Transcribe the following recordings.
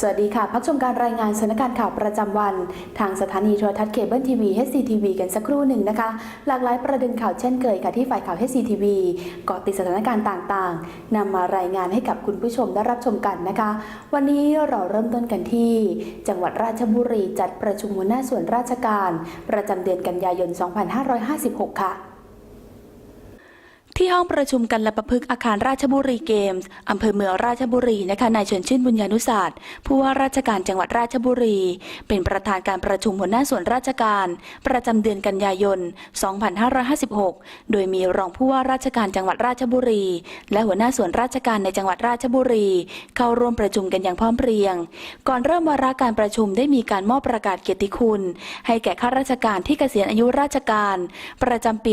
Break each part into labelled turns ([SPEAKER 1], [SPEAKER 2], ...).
[SPEAKER 1] สวัสดีค่ะ พักชมการรายงานสถานการณ์ข่าวประจำวัน ทางสถานีโทรทัศน์เคเบิลทีวี HCTV กันสักครู่หนึ่งนะคะ หลากหลายประเด็นข่าวเช่นเคยค่ะที่ฝ่ายข่าว HCTV เกาะติดสถานการณ์ต่างๆนำมารายงานให้กับคุณผู้ชมได้รับชมกันนะคะ วันนี้เราเริ่มต้นกันที่ จังหวัดราชบุรีจัดประชุมหัวหน้าส่วนราชการ ประจำเดือนกันยายน 2556 ค่ะ ที่ห้องประชุมกันละประพฤกษ์อาคารราชบุรีเกมส์อำเภอเมืองราชบุรีนะคะนายเฉินชื่นบุญญานุศาสตร์ผู้ว่าราชการจังหวัดราชบุรี เป็นประธานการประชุมหัวหน้าส่วนราชการ ประจำเดือนกันยายน 2556 โดยมีรองผู้ว่าราชการจังหวัดราชบุรี และหัวหน้าส่วนราชการในจังหวัดราชบุรี เข้าร่วมประชุมกันอย่างพร้อมเพรียง ก่อนเริ่มวาระการประชุมได้มีการมอบประกาศเกียรติคุณ ให้แก่ข้าราชการที่เกษียณอายุราชการ ประจำปี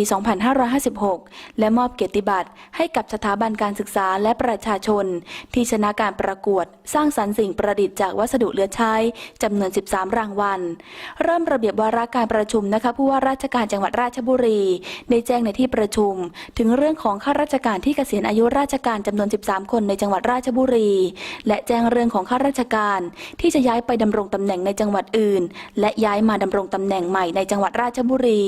[SPEAKER 1] 2556 และมอบเกียรติบัตรให้กับสถาบันการศึกษาและประชาชน ที่ชนะการประกวด สร้างสรรค์สิ่งประดิษฐ์จากวัสดุเหลือใช้จำนวน 13 รางวัล เริ่มระเบียบวาระการประชุมนะคะผู้ว่าราชการจังหวัดราชบุรี ได้แจ้งในที่ประชุม ถึงเรื่องของข้าราชการที่เกษียณอายุราชการจำนวน 13 คนในจังหวัดราชบุรี และแจ้งเรื่องของข้าราชการที่จะย้ายไปดำรงตำแหน่งในจังหวัดอื่น และย้ายมาดำรงตำแหน่งใหม่ในจังหวัดราชบุรี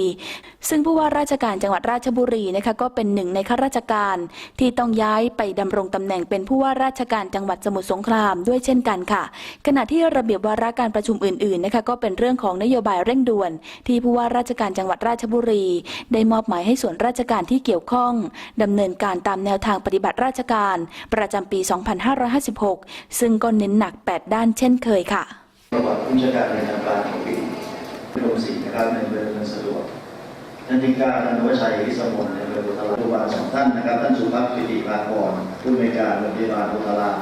[SPEAKER 1] ซึ่งผู้ว่าราชการจังหวัดราชบุรีนะคะก็เป็นหนึ่งในข้าราชการ ที่ต้องย้ายไปดำรงตำแหน่งเป็นผู้ว่าราชการจังหวัดสมุทรสงครามด้วยเช่นกันค่ะ ขณะที่ระเบียบวาระการประชุมอื่นๆนะคะก็เป็นเรื่องของนโยบายเร่งด่วน ที่ผู้ว่าราชการจังหวัดราชบุรี ได้มอบหมายให้ส่วนราชการที่เกี่ยวข้องดำเนินการตามแนวทางปฏิบัติราชการ ประจำปี 2556 ซึ่งก็เน้นหนัก 8 ด้านเช่นเคยค่ะ
[SPEAKER 2] ระวัติผู้จัดการในทางการของปีพิรมศรีนะครับในเภอเมืองสะดวก ท่านที่เก้าท่านนวชัยวิสมนในอำเภอโพธารามโรงพยาบาลสองท่านนะครับท่านสุภาพปิติภากรผู้อำนวยการโรงพยาบาลโพธาราม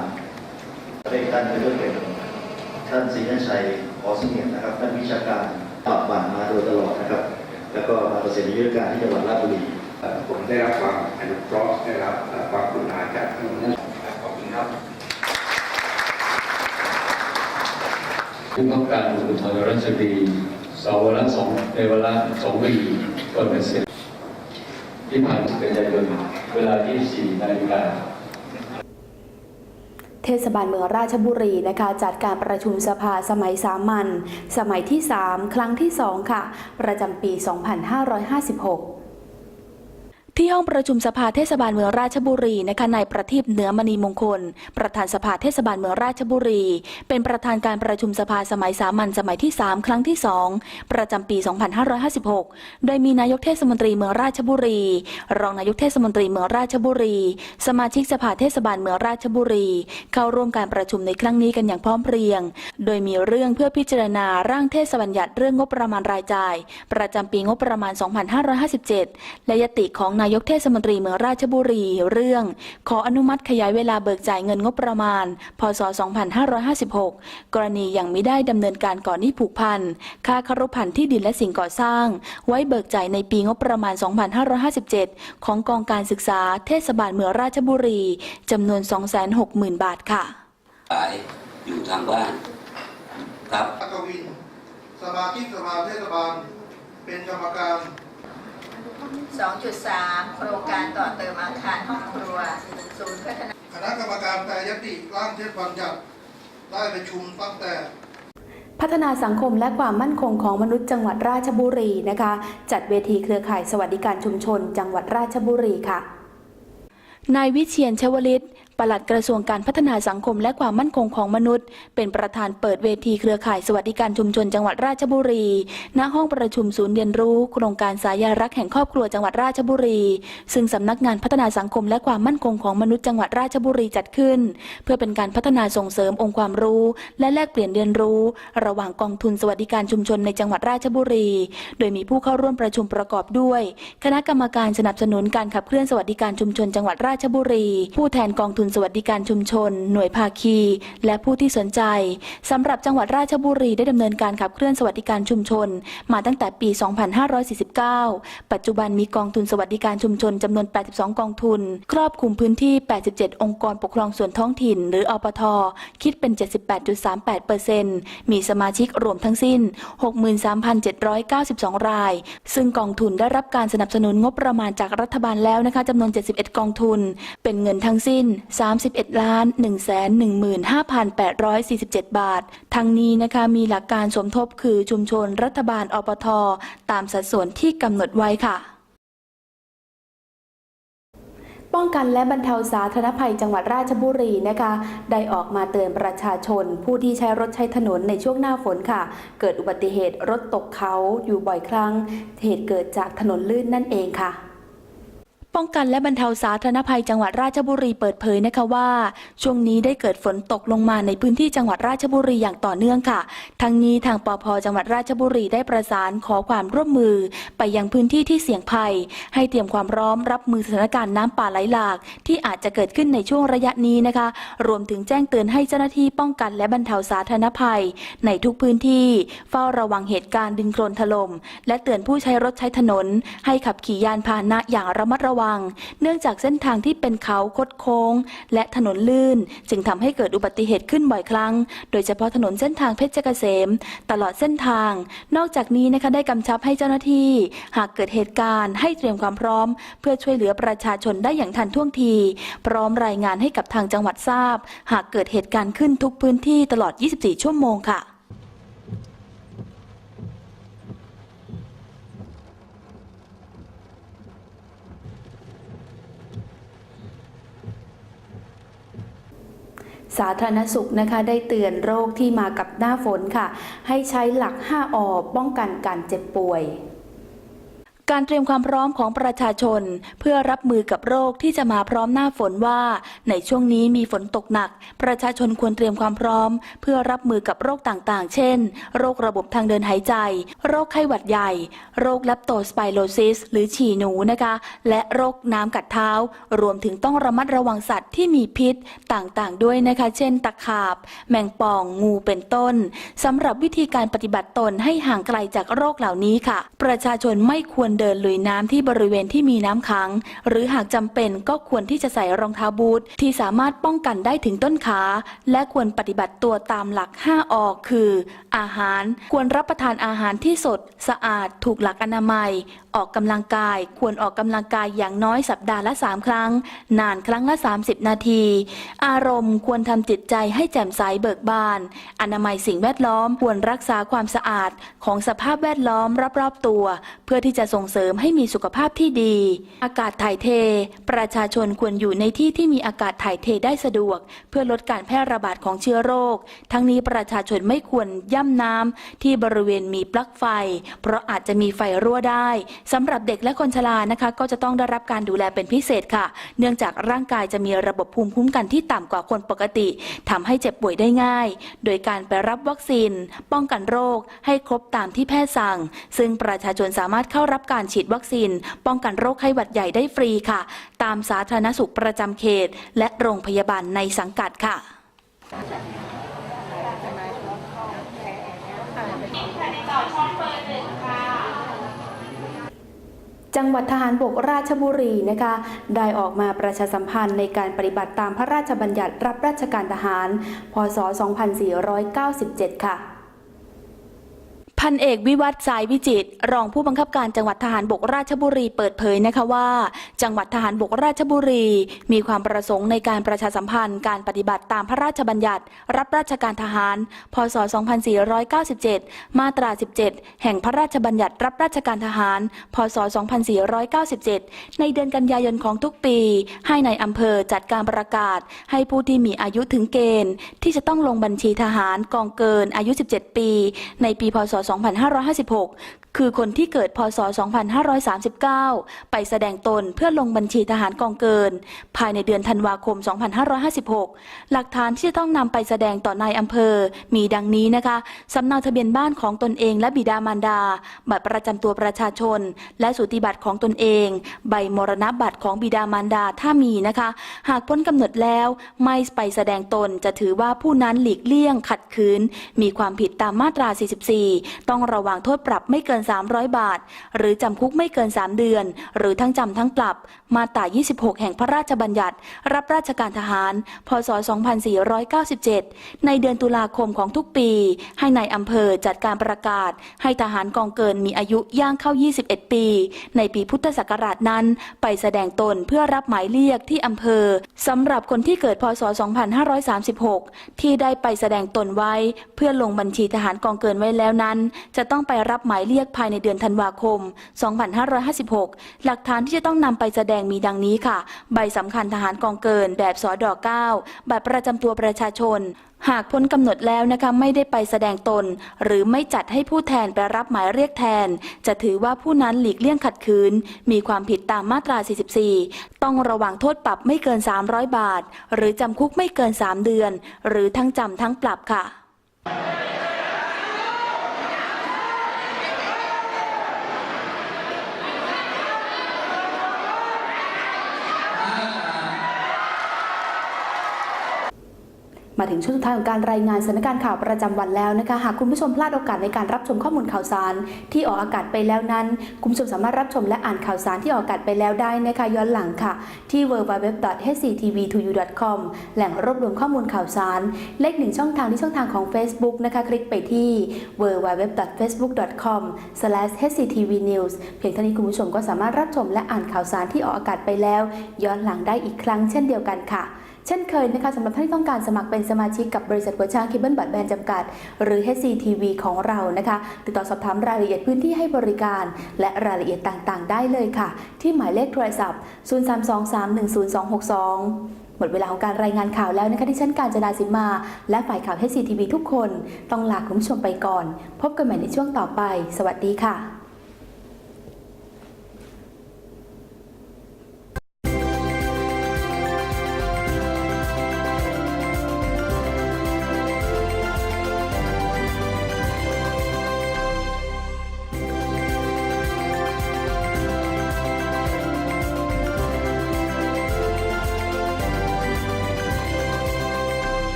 [SPEAKER 2] และอีกท่านก็จะเป็นท่านศรีนชัยขอเสงี่ยมนะครับท่านวิชาการปรับบันมาโดยตลอดนะครับ แล้วก็มาประสิทธิยุทธการที่จังหวัดราชบุรี
[SPEAKER 3] เอ่อผมได้รับความอนุเคราะห์ได้รับเอ่อความกรุณาจากท่านหัวหน้าขอบคุณครับ
[SPEAKER 4] ผู้บังคับการตำรวจภูธรราชบุรี สวรสองในเวลาสองปีก็เป็นเสร็จที่ผ่านกันยายนเวลา24นาฬิกา
[SPEAKER 1] เทศบาลเมืองราชบุรีนะคะจัดการประชุมสภาสมัยสามัญสมัยที่ 3 ครั้งที่ 2 ค่ะ ประจำปี 2556 ที่ห้องประชุมสภาเทศบาลเมืองราชบุรีนะคะนายประทีปเหนือมณีมงคล ประธานสภาเทศบาลเมืองราชบุรี เป็นประธานการประชุมสภาสมัยสามัญสมัยที่ 3 ครั้งที่ 2 ประจำปี 2556 โดยมีนายกเทศมนตรีเมืองราชบุรี รองนายกเทศมนตรีเมืองราชบุรี สมาชิกสภาเทศบาลเมืองราชบุรี เข้าร่วมการประชุมในครั้งนี้กันอย่างพร้อมเพรียง โดยมีเรื่องเพื่อพิจารณาร่างเทศบัญญัติเรื่องงบประมาณรายจ่าย ประจำปีงบประมาณ 2557 และยติของนายกเทศมนตรีเมืองราชบุรี เรื่อง ขออนุมัติขยายเวลาเบิกจ่ายเงินงบประมาณ พศ 2556 กรณียังไม่ได้ดำเนินการก่อนหนี้ผูกพัน ค่าคารุพันธ์ที่ดินและสิ่งก่อสร้าง ไว้เบิกจ่ายในปีงบประมาณ 2557 ของกองการศึกษาเทศบาลเมืองราชบุรีจำนวน 260,000 บาทค่ะ
[SPEAKER 5] ขายอยู่ทางบ้านครับ
[SPEAKER 6] กวิน สมาชิกสภาเทศบาล เป็นกรรมการ
[SPEAKER 7] 2.3 โครงการต่อเติมอาคารห้องครัวศูนย์พัฒนา
[SPEAKER 6] คณะกรรมการแปรยติร่างเทศบัญญัติได้ประชุมตั้งแต่
[SPEAKER 1] พัฒนาสังคมและความมั่นคงของมนุษย์จังหวัดราชบุรีนะคะ จัดเวทีเครือข่ายสวัสดิการชุมชน จังหวัดราชบุรีค่ะนายวิเชียนชวลิต ปลัดกระทรวงการพัฒนาสังคมและความมั่นคงของมนุษย์ เป็นประธานเปิดเวทีเครือข่ายสวัสดิการชุมชนจังหวัดราชบุรี ณ ห้องประชุมศูนย์เรียนรู้ โครงการสายารักแห่งครอบครัวจังหวัดราชบุรี ซึ่งสำนักงานพัฒนาสังคมและความมั่นคงของมนุษย์จังหวัดราชบุรีจัดขึ้น เพื่อเป็นการพัฒนาส่งเสริมองค์ความรู้ และแลกเปลี่ยนเรียนรู้ ระหว่างกองทุนสวัสดิการชุมชนในจังหวัดราชบุรี โดยมีผู้เข้าร่วมประชุมประกอบด้วย คณะกรรมการสนับสนุนการขับเคลื่อนสวัสดิการชุมชนจังหวัดราชบุรี ผู้แทนกองทุนสวัสดิการชุมชน หน่วยภาคี และผู้ที่สนใจสำหรับจังหวัดราชบุรีได้ดำเนินการขับเคลื่อนสวัสดิการชุมชน มาตั้งแต่ปี 2549 ปัจจุบันมีกองทุนสวัสดิการชุมชนจำนวน 82 กองทุน ครอบคลุมพื้นที่ 87 องค์กรปกครองส่วนท้องถิ่น หรืออปท คิดเป็น 78.38%มีสมาชิกรวมทั้งสิ้น 63,792 ราย ซึ่งกองทุนได้รับการสนับสนุนงบประมาณจากรัฐบาลแล้วนะคะจำนวน 71 กองทุน เป็นเงินทั้งสิ้น31ล้าน115,847 บาท ทั้งนี้นะคะมีหลักการสมทบคือชุมชนรัฐบาลอปท ตามสัดส่วนที่กำหนดไว้ค่ะ ป้องกันและบรรเทาสาธารณภัยจังหวัดราชบุรีนะคะ ได้ออกมาเตือนประชาชน ผู้ที่ใช้รถใช้ถนนในช่วงหน้าฝนค่ะ เกิดอุบัติเหตุรถตกเขาอยู่บ่อยครั้ง เหตุเกิดจากถนนลื่นนั่นเองค่ะ ป้องกันและบรรเทาสาธารณภัยจังหวัดราชบุรีเปิดเผยนะคะว่า ช่วงนี้ได้เกิดฝนตกลงมาในพื้นที่จังหวัดราชบุรีอย่างต่อเนื่องค่ะ ทั้งนี้ทางปพจังหวัดราชบุรีได้ประสานขอความร่วมมือ ไปยังพื้นที่ที่เสี่ยงภัย ให้เตรียมความพร้อมรับมือสถานการณ์น้ำป่าไหลหลาก ที่อาจจะเกิดขึ้นในช่วงระยะนี้นะคะ รวมถึงแจ้งเตือนให้เจ้าหน้าที่ป้องกันและบรรเทาสาธารณภัย ในทุกพื้นที่ เฝ้าระวังเหตุการณ์ดินโคลนถล่มและเตือนผู้ใช้รถใช้ถนน ให้ขับขี่ยานพาหนะอย่างระมัดระวังเนื่องจากเส้นทางที่เป็นเขาคดโค้ง และถนนลื่น จึงทำให้เกิดอุบัติเหตุขึ้นบ่อยครั้ง โดยเฉพาะถนนเส้นทางเพชรเกษม ตลอดเส้นทาง นอกจากนี้นะคะได้กำชับให้เจ้าหน้าที่ หากเกิดเหตุการณ์ให้เตรียมความพร้อม เพื่อช่วยเหลือประชาชนได้อย่างทันท่วงที พร้อมรายงานให้กับทางจังหวัดทราบ หากเกิดเหตุการณ์ขึ้นทุกพื้นที่ตลอด 24 ชั่วโมงค่ะ สาธารณสุขนะคะได้เตือนโรคที่มากับหน้าฝนค่ะ ให้ใช้หลัก 5อป้องกันการเจ็บป่วย การเตรียมความพร้อมของประชาชน เพื่อรับมือกับโรคที่จะมาพร้อมหน้าฝนว่า ในช่วงนี้มีฝนตกหนัก ประชาชนควรเตรียมความพร้อม เพื่อรับมือกับโรคต่างๆ เช่น โรคระบบทางเดินหายใจ โรคไข้หวัดใหญ่ โรคแลปโตสไปโรซิส หรือฉี่หนูนะคะ และโรคน้ำกัดเท้า รวมถึงต้องระมัดระวังสัตว์ที่มีพิษต่างๆ ด้วยนะคะ เช่น ตะขาบ แมงป่อง งูเป็นต้นสำหรับวิธีการปฏิบัติตนให้ห่างไกลจากโรคเหล่านี้ค่ะ ประชาชนไม่ควรเดินลุยน้ำที่บริเวณที่มีน้ำขัง หรือหากจำเป็นก็ควรที่จะใส่รองเท้าบูทที่สามารถป้องกันได้ถึงต้นขา และควรปฏิบัติตัวตามหลัก 5ออกคือ อาหารควรรับประทานอาหารที่สด สะอาด ถูกหลักอนามัย ออกกำลังกาย ควรออกกำลังกายอย่างน้อยสัปดาห์ละ 3 ครั้ง นานครั้งละ 30 นาที อารมณ์ควรทำจิตใจให้แจ่มใสเบิกบาน อนามัยสิ่งแวดล้อมควรรักษาความสะอาดของสภาพแวดล้อมรอบๆตัว เพื่อที่จะส่งเสริมให้มีสุขภาพที่ดี อากาศถ่ายเท ประชาชนควรอยู่ในที่ที่มีอากาศถ่ายเทได้สะดวก เพื่อลดการแพร่ระบาดของเชื้อโรค ทั้งนี้ประชาชนไม่ควรย่ำน้ำที่บริเวณมีปลั๊กไฟ เพราะอาจจะมีไฟรั่วได้สำหรับเด็กและคนชรานะคะ ก็จะต้องได้รับการดูแลเป็นพิเศษค่ะ เนื่องจากร่างกายจะมีระบบภูมิคุ้มกันที่ต่ำกว่าคนปกติทำให้เจ็บป่วยได้ง่าย โดยการไปรับวัคซีน ป้องกันโรค ให้ครบตามที่แพทย์สั่ง ซึ่งประชาชนสามารถเข้ารับการการฉีดวัคซีน ป้องกันโรคไข้หวัดใหญ่ได้ฟรีค่ะ ตามสาธารณสุขประจำเขต และโรงพยาบาลในสังกัดค่ะจังหวัดทหารบกราชบุรีนะคะได้ออกมาประชาสัมพันธ์ในการปฏิบัติตามพระราชบัญญัติรับราชการทหาร พศ 2497 ค่ะ พันเอกวิวัฒน์สายวิจิตรองผู้บังคับการจังหวัดทหารบกราชบุรีเปิดเผยนะคะว่า จังหวัดทหารบกราชบุรี มีความประสงค์ในการประชาสัมพันธ์การปฏิบัติตามพระราชบัญญัติ รับราชการทหาร พศ 2497 มาตรา 17 แห่งพระราชบัญญัติรับราชการทหาร พศ 2497 ในเดือนกันยายนของทุกปี ให้ในอำเภอจัดการประกาศ ให้ผู้ที่มีอายุถึงเกณฑ์ ที่จะต้องลงบัญชีทหารกองเกินอายุ 17 ปี ในปีพศ2556 คือคนที่เกิดพศ 2539 ไปแสดงตนเพื่อลงบัญชีทหารกองเกิน ภายในเดือนธันวาคม 2556 หลักฐานที่จะต้องนำไปแสดงต่อนายอำเภอ มีดังนี้นะคะสำเนาทะเบียนบ้านของตนเองและบิดามารดา บัตรประจำตัวประชาชน และสูติบัตรของตนเอง ใบมรณบัตรของบิดามารดาถ้ามีนะคะ หากพ้นกำหนดแล้วไม่ไปแสดงตนจะถือว่าผู้นั้นหลีกเลี่ยงขัดขืน มีความผิดตามมาตรา 44 ต้องระวังโทษปรับไม่เกิน300 บาท หรือจำคุกไม่เกิน 3 เดือน หรือทั้งจำทั้งปรับ มาตรา 26 แห่งพระราชบัญญัติ รับราชการทหาร พศ 2497 ในเดือนตุลาคมของทุกปี ให้ในายอำเภอจัดการประกาศ ให้ทหารกองเกินมีอายุย่างเข้า 21 ปี ในปีพุทธศักราชนั้นไปแสดงตนเพื่อรับหมายเรียกที่อำเภอสำหรับคนที่เกิดพศ 2536 ที่ได้ไปแสดงตนไว้ เพื่อลงบัญชีทหารกองเกินไว้แล้วนั้น จะต้องไปรับหมายเรียกภายในเดือนธันวาคม 2556 หลักฐานที่จะต้องนำไปแสดงมีดังนี้ค่ะ ใบสำคัญทหารกองเกินแบบสอดอ9บัตรประจำตัวประชาชนหากพ้นกำหนดแล้วนะคะไม่ได้ไปแสดงตน หรือไม่จัดให้ผู้แทนไปรับหมายเรียกแทน จะถือว่าผู้นั้นหลีกเลี่ยงขัดขืน มีความผิดตามมาตรา 44 ต้องระวังโทษปรับไม่เกิน 300 บาท หรือจำคุกไม่เกิน 3 เดือน หรือทั้งจำทั้งปรับค่ะ มาถึงช่วงสุดท้ายของการรายงานสถานการณ์ข่าวประจำวันแล้วนะคะหากคุณผู้ชมพลาดโอกาสในการรับชมข้อมูลข่าวสาร ที่ออกอากาศไปแล้วนั้น คุณผู้ชมสามารถรับชมและอ่านข่าวสารที่ออกอากาศไปแล้วได้นะคะย้อนหลังค่ะ ที่ www.hctv2u.com แหล่งรวบรวมข้อมูลข่าวสาร เลขหนึ่งช่องทางที่ช่องทางของ Facebook นะคะคลิกไปที่ www.facebook.com/hctvnews เพียงเท่านี้คุณผู้ชมก็สามารถรับชมและอ่านข่าวสารที่ออกอากาศไปแล้ว ย้อนหลังได้อีกครั้งเช่นเดียวกันค่ะ เช่นเคยนะคะสำหรับท่านที่ต้องการสมัครเป็นสมาชิกกับบริษัทหัวช้างเคเบิลบัตรแบนจำกัด หรือ HCTV ของเรานะคะติดต่อสอบถามรายละเอียดพื้นที่ให้บริการ และรายละเอียดต่างๆ ได้เลยค่ะ ที่หมายเลขโทรศัพท์ 0323102262หมดเวลาของการรายงานข่าวแล้วนะคะที่ฉันการจนาสิมมา และฝ่ายข่าว HCTV ทุกคน ต้องลาคุณผู้ชมไปก่อน พบกันใหม่ในช่วงต่อไป สวัสดีค่ะ